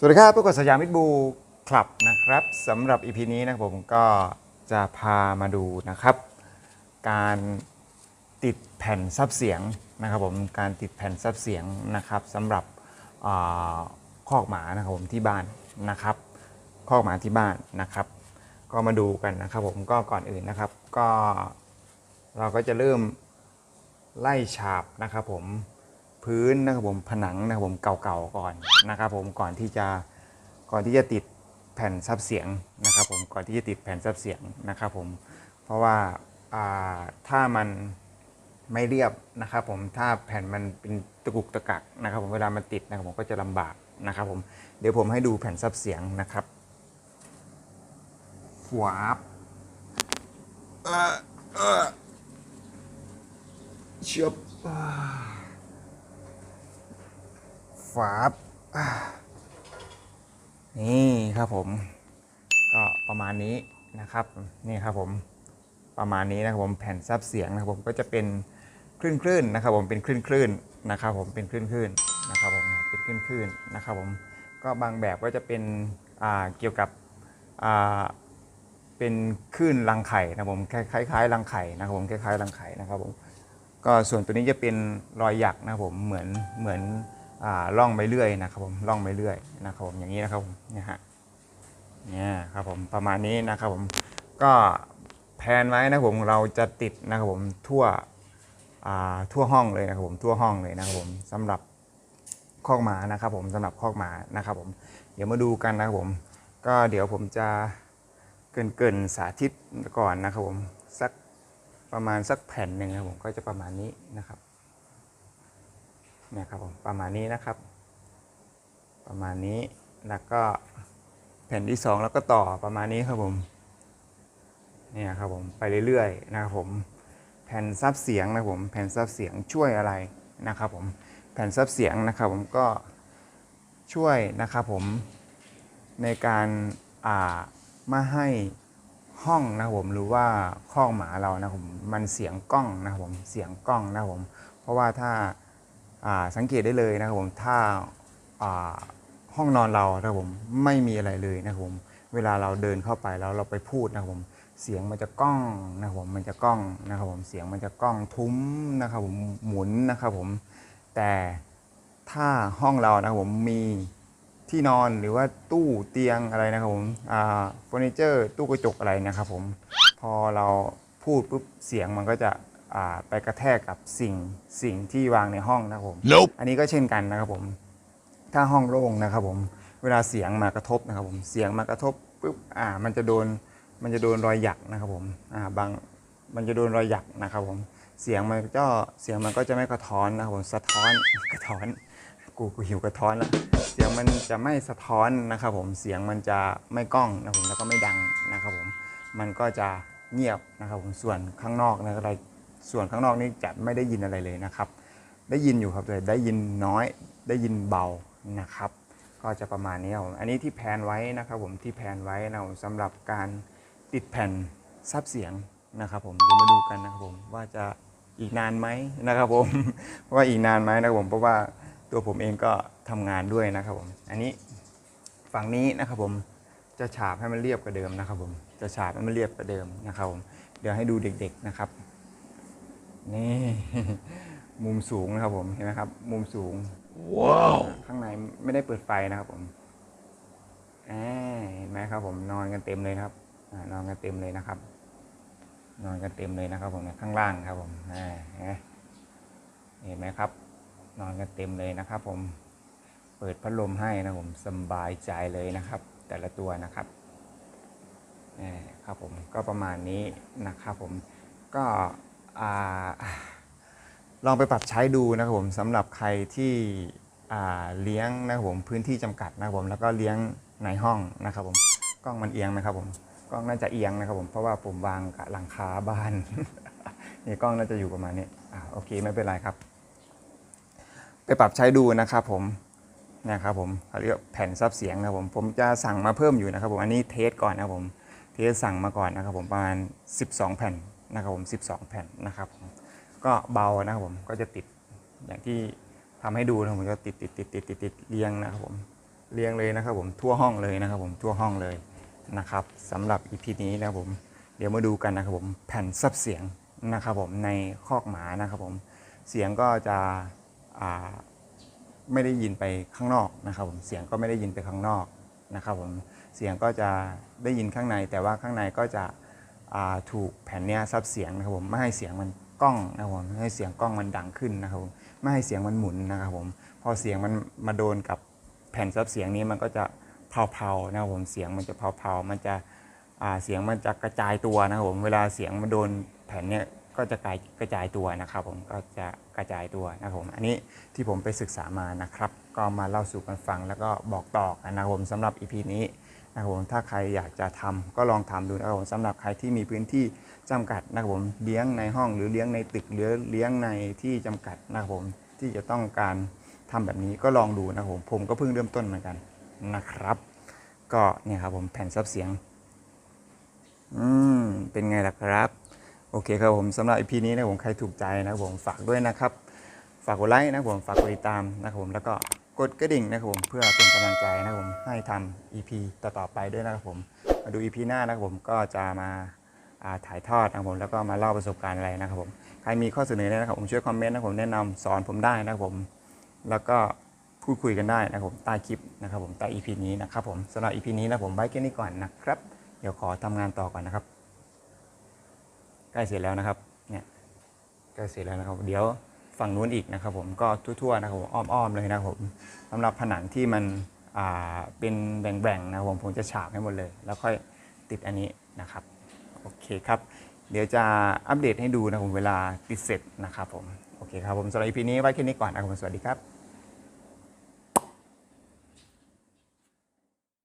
สวัสดีครับพวกบสยามมิตรบูคลับนะครับสำหรับ EP นี้นะครับผมก็จะพามาดูนะครับ การติดแผ่นซับเสียงนะครับผมการติดแผ่นซับเสียงนะครับสำหรับอ่าคอกหมานะครับผมที่บ้านนะครับคอกหมาที่บ้านนะครับ ก็มาดูกันนะครับผมก็ก่อนอื่นนะครับก็เราก็จะเริ่มไล่ฉาบนะครับผม พื้นนะครับผมผนังนะครับผมเก่าๆก่อนนะครับผมก่อนที่จะก่อนที่จะติดแผ่นซับเสียงนะครับผมก่อนที่จะติดแผ่นซับเสียงนะครับผมเพราะว่าถ้ามันไม่เรียบนะครับผมถ้าแผ่นมันเป็นตะกุกตะกักนะครับผมเวลามันติดนะครับผมก็จะลำบากนะครับผมเดี๋ยวผมให้ดูแผ่นซับเสียงนะครับขวาบเออเออเชือบ ฝาบนี่ครับผม ก็ประมาณนี้นะครับ นี่ครับผมประมาณนี้นะครับผมแผ่นซับเสียงนะครับผมก็จะเป็นคลื่นคลื่นๆนะครับผมเป็นคลื่นคลื่นๆนะครับผมเป็นคลื่นคลื่นๆนะครับผมเป็นคลื่นคลื่นๆนะครับผมก็บางแบบก็จะเป็นเกี่ยวกับเป็นคลื่นรังไข่นะผมคล้ายๆรังไข่นะครับผมคล้ายๆรังไข่นะครับผมก็ส่วนตัวนี้จะเป็นรอยหยักนะครับผมเหมือนเหมือน ล่องไปเรื่อยนะครับผมล่องไปเรื่อยนะครับผมอย่างนี้นะครับผมเนี่ยฮะเนี่ยครับผมประมาณนี้นะครับผมก็แพนไว้นะครับผมเราจะติดนะครับผมทั่วอ่าทั่วห้องเลยนะครับผมทั่วห้องเลยนะครับผมสำหรับคอกหมานะครับผมสำหรับคอกหมานะครับผมเดี๋ยวมาดูกันนะครับผม ก็เดี๋ยวผมจะเกินเกินๆสาธิตก่อนนะครับผมสักประมาณสักแผ่นหนึ่งครับผมก็จะประมาณนี้นะครับ นี่ยครับผมประมาณนี้นะครับ ประมาณนี้แล้วก็แผ่นที่สองแล้วก็ต่อประมาณนี้ครับผมเนี่ยครับผมไปเรื่อยๆนะครับผมแผ่นซับเสียงนะครับผมแผ่นซับเสียงช่วยอะไรนะครับผมแผ่นซับเสียงนะครับผมก็ช่วยนะครับผมในการอ่าม่ให้ห้องนะครับผมหรือว่าคอกหมาเรานะครับผมมันเสียงกล้องนะครับผมเสียงกล้องนะครับผมเพราะว่าถ้า สังเกตได้เลยนะครับผมถ้าห้องนอนเรานะครับผมไม่มีอะไรเลยนะครับผมเวลาเราเดินเข้าไปแล้วเราไปพูดนะครับผมเสียงมันจะก้องนะครับผมมันจะก้องนะครับผมเสียงมันจะก้องทุ้มนะครับผมหมุนนะครับผมแต่ถ้าห้องเรานะครับผมมีที่นอนหรือว่าตู้เตียงอะไรนะครับผมเฟอร์นิเจอร์ตู้กระจกอะไรนะครับผมพอเราพูดปุ๊บเสียงมันก็จะ ไปกระแทกกับสิ่งสิ่งที่วางในห้องนะครับผม Nope. อันนี้ก็เช่นกันนะครับผม ถ้าห้องโล่งนะครับผม เวลาเสียงมากระทบนะครับผม เสียงมากระทบปุ๊บอ่า มันจะโดน มันจะโดนรอยหยักนะครับผม อ่า บาง มันจะโดนรอยหยักนะครับผม เสียงมันก็ เสียงมันก็จะไม่กระท้อนนะครับผม สะท้อน กระท้อน กูกูหิวกระท้อนแล้ว เสียงมันจะไม่สะท้อนนะครับผม เสียงมันจะไม่ก้องนะครับผม แล้วก็ไม่ดังนะครับผม มันก็จะเงียบนะครับผม ส่วนข้างนอกนะอะไร ส่วนข้างนอกนี่จะไม่ได้ยินอะไรเลยนะครับ ได้ยินอยู่ครับแต่ได้ยินน้อยได้ยินเบานะครับ ก็จะประมาณนี้ครับอันนี้ที่แพนไว้นะครับผมที่แพนไว้นะสำหรับการติดแผ่นซับเสียงนะครับผมเดี๋ยวมาดูกันนะครับผมว่าจะอีกนานไหมนะครับผมว่าอีกนานไหมนะครับผมเพราะว่าตัวผมเองก็ทำงานด้วยนะครับผมอันนี้ฝั่งนี้นะครับผมจะฉาบให้มันเรียบกว่าเดิมนะครับผมจะฉาบให้มันเรียบกว่าเดิมนะครับผมเดี๋ยวให้ดูเด็กๆนะครับ นี่มุมสูงนะครับผมเห็นไหมครับ มุมสูง Wow. ข้างในไม่ได้เปิดไฟนะครับผมอ่าเห็นไหมครับ ผมนอนกันเต็มเลยนะครับอานอนกันเต็มเลยนะครับ นอนกันเต็มเลยนะครับ ผมเนี่ยข้างล่างครับผมอ่าเห็นไหมเห็นไหมครับ นอนกันเต็มเลยนะครับ ผมเปิดพัดลมให้นะครับผมสบายใจเลยนะครับ แต่ละตัวนะครับอ่าครับผมก็ประมาณนี้นะครับ ผมก็อ่า ลองไปปรับใช้ดูนะครับผมสำหรับใครที่เลี้ยงนะครับผมพื้นที่จำกัดนะครับผมแล้วก็เลี้ยงในห้องนะครับผมกล้องมันเอียงไหมครับผมกล้องน่าจะเอียงนะครับผมเพราะว่าผมวางหลังคาบ้านนี่กล้องน่าจะอยู่ประมาณนี้อ่าโอเคไม่เป็นไรครับ ไปปรับใช้ดูนะครับผมนะครับผมเขาเรียกแผ่นซับเสียงนะครับผมผมจะสั่งมาเพิ่มอยู่นะครับผมอันนี้เทสก่อนนะครับผมเทสสั่งมาก่อนนะครับผมประมาณ 12 แผ่น นะครับผม 12 แผ่นนะครับผมก็เบานะครับผมก็จะติดอย่างที่ทำให้ดูนะผมก็ติดติดติดติดติดติดเรียงนะครับผมเรียงเลยนะครับผมทั่วห้องเลยนะครับผมทั่วห้องเลยนะครับสำหรับ EP นี้นะครับผมเดี๋ยวมาดูกันนะครับผมแผ่นซับเสียงนะครับผมในคอกหมานะครับผมเสียงก็จะไม่ได้ยินไปข้างนอกนะครับผมเสียงก็ไม่ได้ยินไปข้างนอกนะครับผมเสียงก็จะได้ยินข้างในแต่ว่าข้างในก็จะ ถูกแผ่นเนี้ยซับเสียงนะครับผมไม่ให้เสียงมันกล้องนะครับผมไม่ให้เสียงกล้องมันดังขึ้นนะครับผมไม่ให้เสียงมันหมุนนะครับผมพอเสียงมันมาโดนกับแผ่นซับเสียงนี้มันก็จะเผาๆนะครับผมเสียงมันจะเผาๆมันจะเสียงมันจะกระจายตัวนะครับผมเวลาเสียงมันโดนแผ่นเนี้ยก็จะกระกระจายตัวนะครับผมก็จะกระจายตัวนะครับผมอันนี้ที่ผมไปศึกษามานะครับ ก็มาเล่าสู่กันฟังแล้วก็บอกต่อกันนะครับผมสำหรับ EP นี้ นะครับผมถ้าใครอยากจะทำก็ลองทำดูนะครับผมสำหรับใครที่มีพื้นที่จำกัดนะครับผมเลี้ยงในห้องหรือเลี้ยงในตึกหรือเลี้ยงในที่จำกัดนะครับผมที่จะต้องการทำแบบนี้ก็ลองดูนะครับผมผมก็เพิ่งเริ่มต้นเหมือนกันนะครับ ก็เนี่ยครับผมแผ่นซับเสียงอืมเป็นไงล่ะครับโอเคครับผมสำหรับ EP นี้นะครับผมใครถูกใจนะครับผมฝากด้วยนะครับ ฝากกดไลค์นะครับผมฝากกดติดตามนะครับผมแล้วก็ กดกระดิ่งนะครับผมเพื่อเป็นกำลังใจนะครับผมให้ทำ EP ต่อๆไปด้วยนะครับผมมาดู EP หน้านะครับผมก็จะมาถ่ายทอดนะครับผมแล้วก็มาเล่าประสบการณ์อะไรนะครับผมใครมีข้อเสนอแนะนะครับผมช่วยคอมเมนต์นะครับผมแนะนำสอนผมได้นะครับผมแล้วก็พูดคุยกันได้นะครับผมใต้คลิปนะครับผมใต้ EP นี้นะครับผมสำหรับ EP นี้นะผมไว้แค่นี้ก่อนนะครับเดี๋ยวขอทำงานต่อก่อนนะครับใกล้เสร็จแล้วนะครับเนี่ยใกล้เสร็จแล้วนะครับ เดี๋ยว ฝั่งนู้นอีกนะครับผมก็ทั่วๆนะครับผมอ้อมๆเลยนะครับผมสำหรับผนังที่มันเป็นแบ่งๆนะครับผมผมจะฉาบให้หมดเลย แล้วค่อยติดอันนี้นะครับโอเคครับเดี๋ยวจะอัปเดตให้ดูนะครับผมเวลาติดเสร็จนะครับผมโอเคครับผมสำหรับ EP นี้ไว้แค่นี้ก่อนนะครับผมสวัสดีครับ